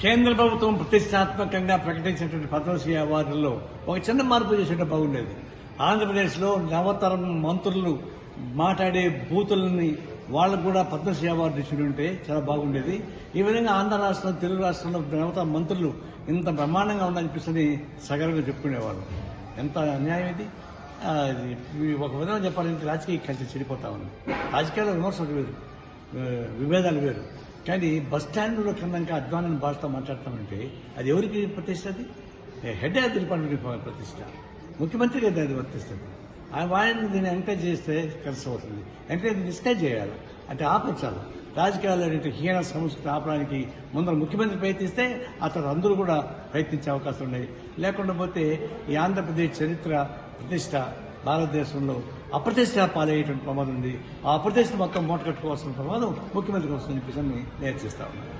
కేంద్ర ప్రభుత్వం ప్రతిష్టాత్మకంగా ప్రకటించినటువంటి పద్మశ్రీ అవార్డుల్లో ఒక చిన్న మార్పు చేసేట బాగుండేది. ఆంధ్రప్రదేశ్లో నవతరం మంత్రులు మాట్లాడే బూతులని వాళ్ళకు కూడా పద్మశ్రీ అవార్డు ఇచ్చి ఉంటే చాలా బాగుండేది. ఈ విధంగా ఆంధ్ర రాష్ట్రం తెలుగు రాష్ట్రంలో నవతర మంత్రులు ఇంత బ్రహ్మాండంగా ఉందనిపిస్తుంది సగర్వంగా చెప్పుకునేవాళ్ళు ఎంత అన్యాయం ఇది? ఒక విధంగా చెప్పాలంటే రాజకీయ కలిసి చెడిపోతా ఉంది. రాజకీయాల్లో విమర్శలు వేరు. విభేదాలు వేరు. కానీ బస్ స్టాండ్లో కన్నాక అధ్వానం భాషతో మాట్లాడతామంటే అది ఎవరికి ప్రతిష్ట అది హెడ్ ఆఫ్ డిపార్ట్మెంట్ ప్రతిష్ట. ముఖ్యమంత్రి కదా అది వర్తిస్తుంది ఆ వాడిని దీన్ని ఎంకరేజ్ చేస్తే కలిసి అవుతుంది ఎంకరేజ్ డిస్కరేజ్ చేయాలి. అంటే ఆపించాలి. రాజకీయాల్లో అనేటువంటి హీన సంస్కృతి ఆపడానికి ముందర ముఖ్యమంత్రి ప్రయత్నిస్తే అతను అందరూ కూడా ప్రయత్నించే అవకాశం ఉన్నాయి. లేకుండా పోతే ఈ ఆంధ్రప్రదేశ్ చరిత్ర ప్రతిష్ట భారతదేశంలో అప్రతిష్ట పాలయ్యేటువంటి ప్రమాదం ఉంది. ఆ అప్రతిష్ట మొత్తం మూట కట్టుకోవాల్సిన ప్రమాదం ముఖ్యమంత్రికి వస్తుందని చెప్పేసి నేను నేర్చిస్తా ఉన్నాను.